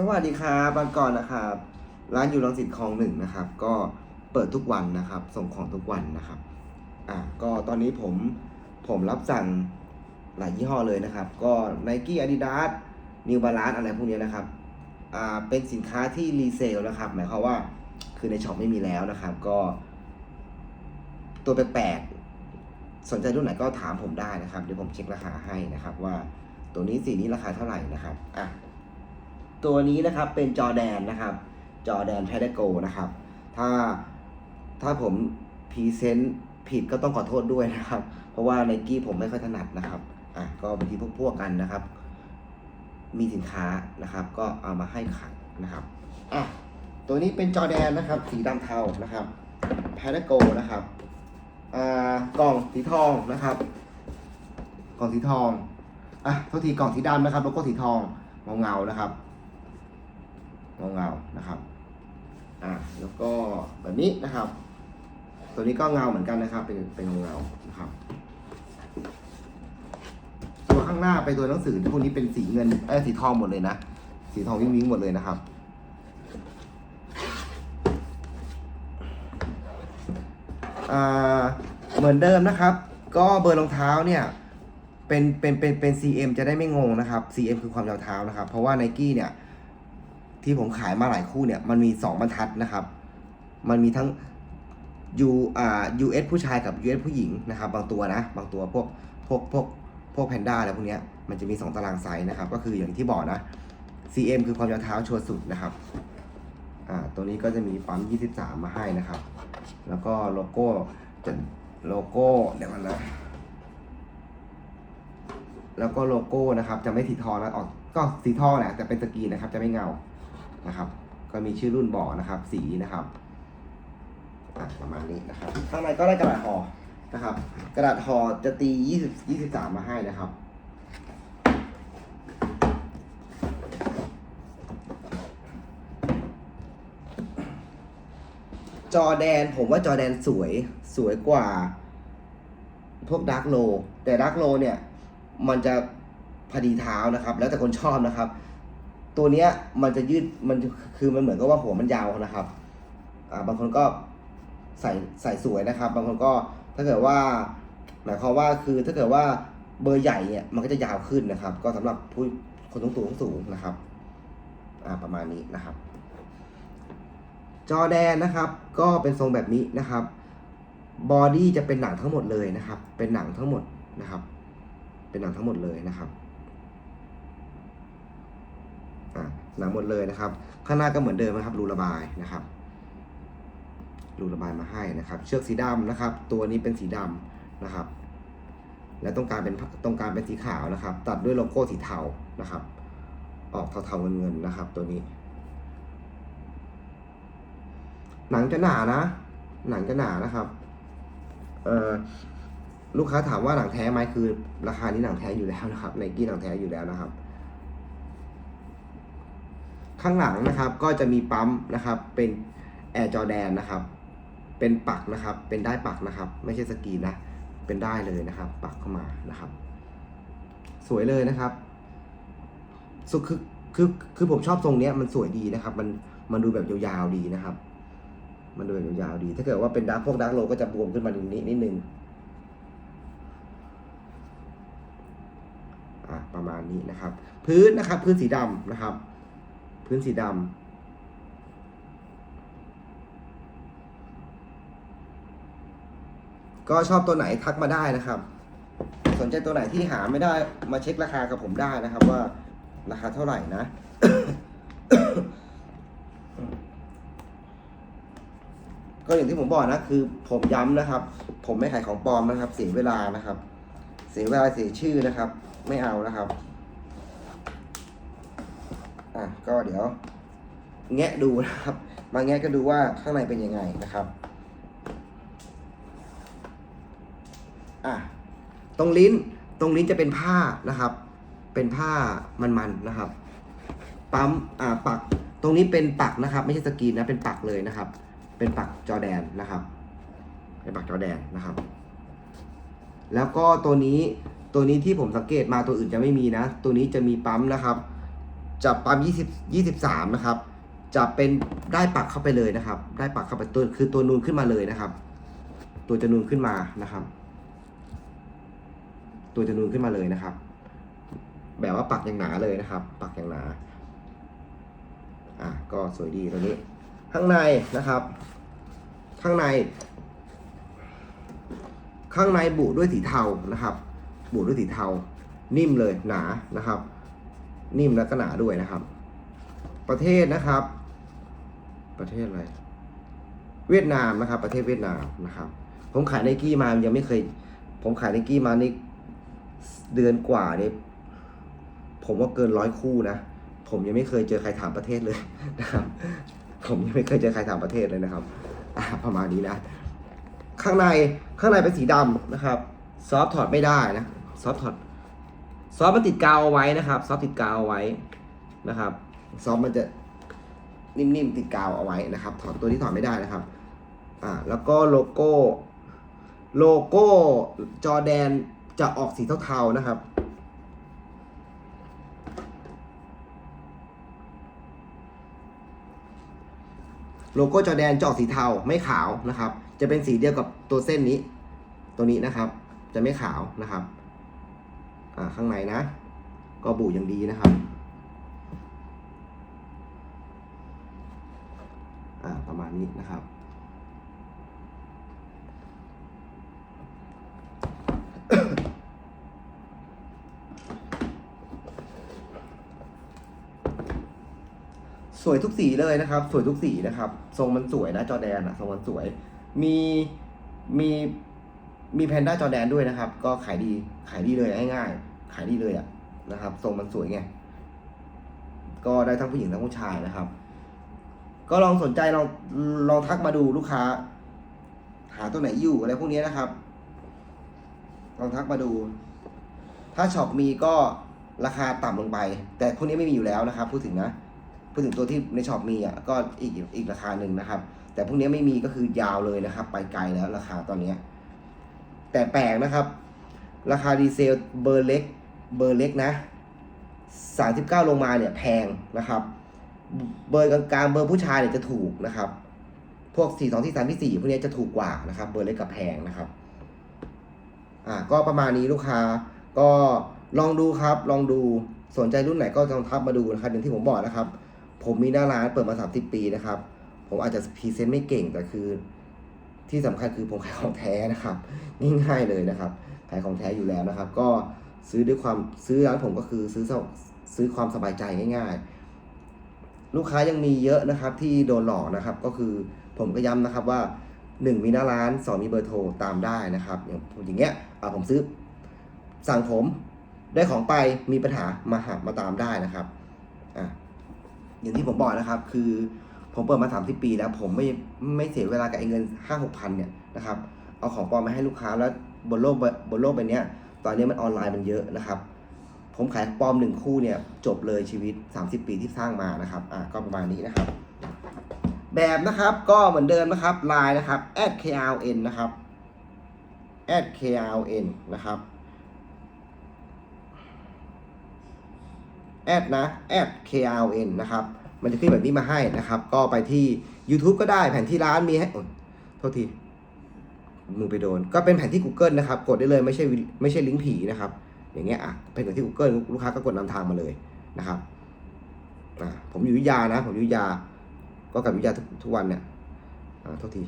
สวัสดีครับบางกอนนะครับ ร้านอยู่รังสิตคลองหนึ่งนะครับ ก็เปิดทุกวันนะครับ ส่งของทุกวันนะครับ อะก็ตอนนี้ผมผมรับสั่งหลายยี่ห้อเลยนะครับ ก็ Nike Adidas New Balance อะไรพวกนี้นะครับ อ่า เป็นสินค้าที่รีเซลนะครับ หมายความว่าคือในช็อปไม่มีแล้วนะครับ ก็ ตัวแปลกๆสนใจรุ่นไหนก็ถามผมได้นะครับ เดี๋ยวผมเช็คราคาให้นะครับ ว่าตัวนี้สีนี้ราคาเท่าไหร่นะครับ อะ ตัวนี้นะครับเป็นจอแดนนะครับ จอแดนแพดโกนะครับ ถ้าถ้าผมพรีเซนต์ผิดก็ต้องขอโทษด้วยนะครับ เพราะว่าไนกี้ผมไม่ค่อยถนัดนะครับอะก็บางทีพวกพวกกันนะครับ มีสินค้านะครับ ก็เอามาให้ขายนะครับอะตัวนี้เป็นจอแดนนะครับ สีดำเทานะครับแพดโกนะครับอ่ากล่องสีทองนะครับ กล่องสีทองอะโทษทีกล่องสีดำนะครับโลโก้สีทองเงาเงาๆนะครับ เงาเงาๆนะครับอะแล้วก็แบบนี้นะครับ ตัวนี้ก็เงาเหมือนกันนะครับ เป็นเป็นเงาเงาๆนะครับ ตัวข้างหน้าไปตัวหนังสือพวกนี้เป็นสีเงินเอ้สีทองหมดเลยนะสีทองวิ่งวิ่งหมดเลยนะครับ อ่าเหมือนเดิมนะครับ ก็เบอร์รองเท้าเนี่ยเป็นเป็นเป็นเป็น CM จะได้ไม่งงนะครับ CM คือความยาวเท้านะครับ เพราะว่า n i กี้เนี่ย ที่ผมขายมาหลายคู่เนี่ยมันมี 2 บรรทัดนะครับ มันมีทั้ง U อ่า US ผู้ชายกับ US ผู้หญิงนะครับ บางตัวนะ บางตัวพวกพวกพวกพวกแพนด้าอะไรพวกเนี้ยมันจะมี 2 ตารางไซส์นะครับ ก็คืออย่างที่บอกนะ CM คือความยาวเท้าชัวร์สุดนะครับอ่าตัวนี้ก็จะมีปั๊ม 23 มาให้นะครับ แล้วก็โลโก้จะโลโก้เดี๋ยวมันนะแล้วก็โลโก้นะครับ จะไม่สีทองแล้วออกก็สีทองแหละแต่เป็นสกรีนนะครับ จะไม่เงา นะครับ ก็มีชื่อรุ่นบอกนะครับ สีนะครับประมาณนี้นะครับ ข้างในก็ได้กระดาษห่อนะครับ กระดาษห่อจะตี20 23 มาให้นะครับจอแดนผมว่าจอแดนสวยสวยกว่า พวกดาร์กโล แต่ดาร์กโลเนี่ย มันจะพอดีเท้านะครับ แล้วแต่คนชอบนะครับ ตัวเนี้ยมันจะยืดมันคือมันเหมือนกับว่าหัวมันยาวนะครับอ่าบางคนก็ใส่ใส่สวยนะครับ บางคนก็ถ้าเกิดว่าหมายความว่าคือถ้าเกิดว่าเบอร์ใหญ่เนี่ยมันก็จะยาวขึ้นนะครับ ก็สำหรับผู้คนสูงสูงสูงนะครับอ่าประมาณนี้นะครับ จอแดนนะครับ ก็เป็นทรงแบบนี้นะครับบอดี้จะเป็นหนังทั้งหมดเลยนะครับ เป็นหนังทั้งหมดนะครับ เป็นหนังทั้งหมดเลยนะครับ อะหนังหมดเลยนะครับ ข้างหน้าก็เหมือนเดิมนะครับ รูระบายนะครับ รูระบายมาให้นะครับ เชือกสีดำนะครับ ตัวนี้เป็นสีดำนะครับ และต้องการเป็นต้องการเป็นสีขาวนะครับ ตัดด้วยโลโก้สีเทานะครับ ออกเทาๆเงินๆนะครับ ตัวนี้ หนังจะหนานะ หนังจะหนานะครับ เอ่อลูกค้าถามว่าหนังแท้ไหมคือ ราคานี้หนังแท้อยู่แล้วนะครับไนกี้หนังแท้อยู่แล้วนะครับ ข้างหลังนะครับก็จะมีปั๊มนะครับเป็นแอร์จอแดนนะครับ เป็นปักนะครับ เป็นได้ปักนะครับ ไม่ใช่สกีนะ เป็นได้เลยนะครับ ปักเข้ามานะครับ สวยเลยนะครับสุคือคือคือผมชอบทรงเนี้ยมันสวยดีนะครับ มันมันดูแบบยาวๆดีนะครับ มันดูแบบยาวๆดี ถ้าเกิดว่าเป็นดาร์กพวกดาร์กโลก็จะบวมขึ้นมาตรงนี้นิดนึงอะประมาณนี้นะครับ พื้นนะครับ พื้นสีดำนะครับ พื้นสีดำก็ชอบตัวไหนทักมาได้นะครับ สนใจตัวไหนที่หาไม่ได้มาเช็คราคากับผมได้นะครับว่าราคาเท่าไหร่นะก็อย่างที่ผมบอกนะคือผมย้ำนะครับ ผมไม่ขายของปลอมนะครับ เสียเวลานะครับ เสียเวลาเสียชื่อนะครับ ไม่เอานะครับ อะก็เดี๋ยว แงะดูนะครับ มาแงะก็ดูว่าข้างในเป็นยังไงนะครับอะตรงลิ้นตรงลิ้นจะเป็นผ้านะครับ เป็นผ้ามันๆนะครับ ปั๊มอ่าปักตรงนี้เป็นปักนะครับ ไม่ใช่สกรีนนะเป็นปักเลยนะครับ เป็นปักจอแดนนะครับ เป็นปักจอแดนนะครับ แล้วก็ตัวนี้ตัวนี้ที่ผมสังเกตมาตัวอื่นจะไม่มีนะ ตัวนี้จะมีปั๊มนะครับ จะปั๊มยี่สิบสามนะครับ จะเป็นได้ปักเข้าไปเลยนะครับ ได้ปักเข้าไปตัวคือตัวนูนขึ้นมาเลยนะครับ ตัวจะนูนขึ้นมานะครับ ตัวจะนูนขึ้นมาเลยนะครับ แบบว่าปักอย่างหนาเลยนะครับ ปักอย่างหนาอะก็สวยดีตัวนี้ ข้างในนะครับ ข้างใน ข้างในบุด้วยสีเทานะครับ บุด้วยสีเทา นิ่มเลยหนานะครับ นิ่มแล้วก็หนาด้วยนะครับ ประเทศนะครับ ประเทศอะไร เวียดนามนะครับ ประเทศเวียดนามนะครับ ผมขายไนกี้มายังไม่เคย ผมขายไนกี้มานี่เดือนกว่านี่ผมว่าเกินร้อยคู่นะ ผมยังไม่เคยเจอใครถามประเทศเลยนะครับ ผมยังไม่เคยเจอใครถามประเทศเลยนะครับประมาณนี้นะ ข้างในข้างในเป็นสีดำนะครับ ซอฟต์ถอดไม่ได้นะ ซอฟต์ถอด ซอฟต์มันติดกาวเอาไว้นะครับซอฟต์ติดกาวเอาไว้นะครับซอฟต์มันจะนิ่มๆติดกาวเอาไว้นะครับ ถอดตัวที่ถอดไม่ได้นะครับ อ่า แล้วก็โลโก้ โลโก้จอแดนจะออกสีเทาๆนะครับ โลโก้จอแดนจะออกสีเทาไม่ขาวนะครับ จะเป็นสีเดียวกับตัวเส้นนี้ ตัวนี้นะครับ จะไม่ขาวนะครับ ข้างในนะ ก็บูอย่างดีนะครับประมาณนี้นะครับสวยทุกสีเลยนะครับ สวยทุกสีนะครับ ทรงมันสวยนะจอแดนอะทรงมันสวย มีมีมีแพนด้าจอแดนด้วยนะครับ ก็ขายดีขายดีเลยง่ายๆ ขายดีเลยอะนะครับทรงมันสวยไงก็ได้ทั้งผู้หญิงทั้งผู้ชายนะครับ ก็ลองสนใจลองลองทักมาดูลูกค้า หาตัวไหนอยู่อะไรพวกนี้นะครับ ลองทักมาดู ถ้าช็อปมีก็ราคาต่ำลงไป แต่พวกนี้ไม่มีอยู่แล้วนะครับ พูดถึงนะพูดถึงตัวที่ในช็อปมีอะก็อีกอีกราคาหนึ่งนะครับ แต่พวกนี้ไม่มีก็คือยาวเลยนะครับ ไปไกลแล้วราคาตอนเนี้ยแต่แปลกนะครับ ราคาดีเซลเบอร์เล็ก เบอร์เล็กนะสามสิบเก้าลงมาเนี่ยแพงนะครับ เบอร์กลางๆเบอร์ผู้ชายเนี่ยจะถูกนะครับ พวกสี่สองที่สามสี่พวกนี้จะถูกกว่านะครับ เบอร์เล็กกับแพงนะครับอ่าก็ประมาณนี้ลูกค้าก็ลองดูครับ ลองดูสนใจรุ่นไหนก็ลองทักมาดูนะครับอย่างที่ผมบอกนะครับ ผมมีหน้าร้านเปิดมาสามสิบปีนะครับ ผมอาจจะพรีเซนต์ไม่เก่งแต่คือ ที่สำคัญคือผมขายของแท้นะครับ ง่ายๆเลยนะครับขายของแท้อยู่แล้วนะครับ ก็ ซื้อด้วยความซื้อร้านผมก็คือซื้อซื้อความสบายใจง่าย ๆ ลูกค้ายังมีเยอะนะครับที่โดนหลอกนะครับ ก็คือผมก็ย้ำนะครับว่าหนึ่งมีหน้าร้านสองมีเบอร์โทรตามได้นะครับอย่างอย่างเงี้ยอ่าผมซื้อสั่งผมได้ของไปมีปัญหามาหามาตามได้นะครับอะอย่างที่ผมบอกนะครับ คือผมเปิดมาสามสิบปีแล้วผมไม่ไม่เสียเวลากับไอ้เงินห้าหกพันเนี่ยนะครับ เอาของปลอมมาให้ลูกค้าแล้วบนโลกบบนโลกใบเนี้ย ตอนนี้มันออนไลน์มันเยอะนะครับ ผมขายปลอมหนึ่งคู่เนี่ยจบเลยชีวิต 30 ปีที่สร้างมานะครับอะก็ประมาณนี้นะครับ แบบนะครับก็เหมือนเดิมนะครับไลน์นะครับ @krn นะครับ @krn นะครับแอดนะ @krn นะครับ มันจะขึ้นแบบนี้มาให้นะครับ ก็ไปที่ YouTube ก็ได้แผนที่ร้านมีให้โทษที มือไปโดน ก็เป็นแผนที่ Google นะครับ กดได้เลยไม่ใช่ไม่ใช่ลิงก์ผีนะครับ อย่างเงี้ยอะเป็นแผนที่ Google ลูกค้าก็กดนำทางมาเลยนะครับอ่าผมอยู่วิทยานะ ผมอยู่วิทยา ก็กลับวิทยาทุกทุกวันเนี่ยอ่าโทษที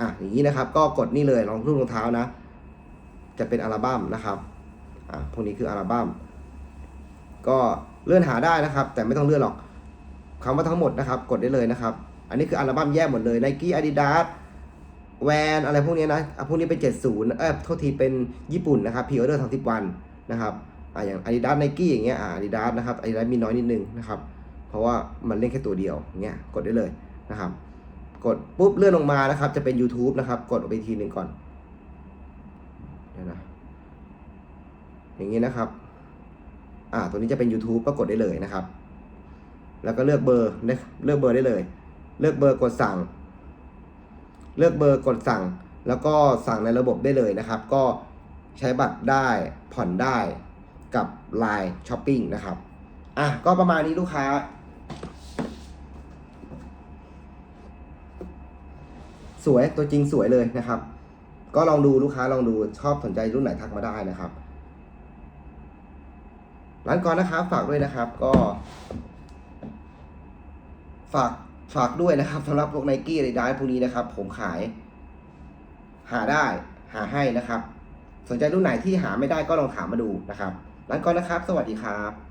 อะอย่างนี้นะครับ ก็กดนี่เลยรองรุ่นรองเท้านะ จะเป็นอัลบั้มนะครับอ่าพวกนี้คืออัลบั้มก็เลื่อนหาได้นะครับ แต่ไม่ต้องเลื่อนหรอกคำว่าทั้งหมดนะครับ กดได้เลยนะครับ อันนี้คืออัลบั้มแยกหมดเลย Nike Adidas แวนอะไรพวกนี้นะอะพวกนี้เป็น 70เอ้ยโทษทีเป็นญี่ปุ่นนะครับพีออเดอร์30 วันนะครับอ่าอย่าง Adidas Nike อย่างเงี้ยอ่า Adidas นะครับ Adidas มีน้อยนิดนึงนะครับ เพราะว่ามันเล่นแค่ตัวเดียวอย่างเงี้ยกดได้เลยนะครับ กดปุ๊บเลื่อนลงมานะครับ จะเป็น YouTube นะครับ กดออกไปทีหนึ่งก่อนเดี๋ยวนะอย่างนี้นะครับ อ่า ตัวนี้จะเป็น YouTube ก็กดได้เลยนะครับ แล้วก็เลือกเบอร์เลือกเบอร์ได้เลย เลือกเบอร์กดสั่ง เลือกเบอร์กดสั่ง แล้วก็สั่งในระบบได้เลยนะครับ ก็ใช้บัตรได้ผ่อนได้กับ Line Shopping นะครับ อะ ก็ประมาณนี้ลูกค้า สวยตัวจริงสวยเลยนะครับ ก็ลองดูลูกค้าลองดูชอบสนใจรุ่นไหนทักมาได้นะครับ ร้านก่อนนะครับ ฝากด้วยนะครับก็ ฝาก ฝากด้วยนะครับสำหรับพวกไนกี้ไรด้พวกนี้นะครับ ผมขาย หาได้หาให้นะครับ สนใจรุ่นไหนที่หาไม่ได้ก็ลองถามมาดูนะครับร้วก่อนนะครับ สวัสดีครับ